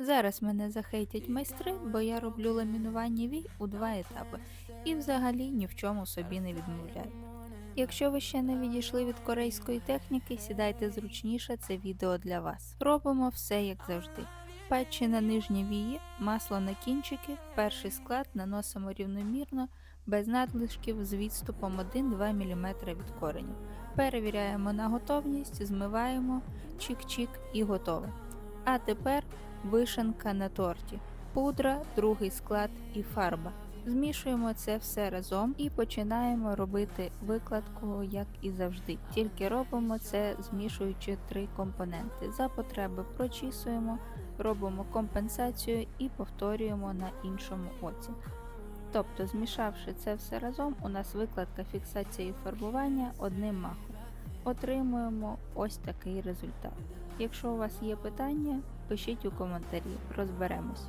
Зараз мене захейтять майстри, бо я роблю ламінування вій у два етапи і взагалі ні в чому собі не відмовляю. Якщо ви ще не відійшли від корейської техніки, сідайте зручніше, це відео для вас. Робимо все як завжди. Патчі на нижні вії, масло на кінчики, перший склад наносимо рівномірно, без надлишків з відступом 1-2 мм від коренів. Перевіряємо на готовність, змиваємо, чик-чик і готове. А тепер вишенка на торті, пудра, другий склад і фарба. Змішуємо це все разом і починаємо робити викладку, як і завжди. Тільки робимо це змішуючи три компоненти. За потреби прочісуємо, робимо компенсацію і повторюємо на іншому оці. Тобто, змішавши це все разом, у нас викладка фіксації фарбування одним махом. Отримуємо ось такий результат. Якщо у вас є питання, пишіть у коментарі, розберемось.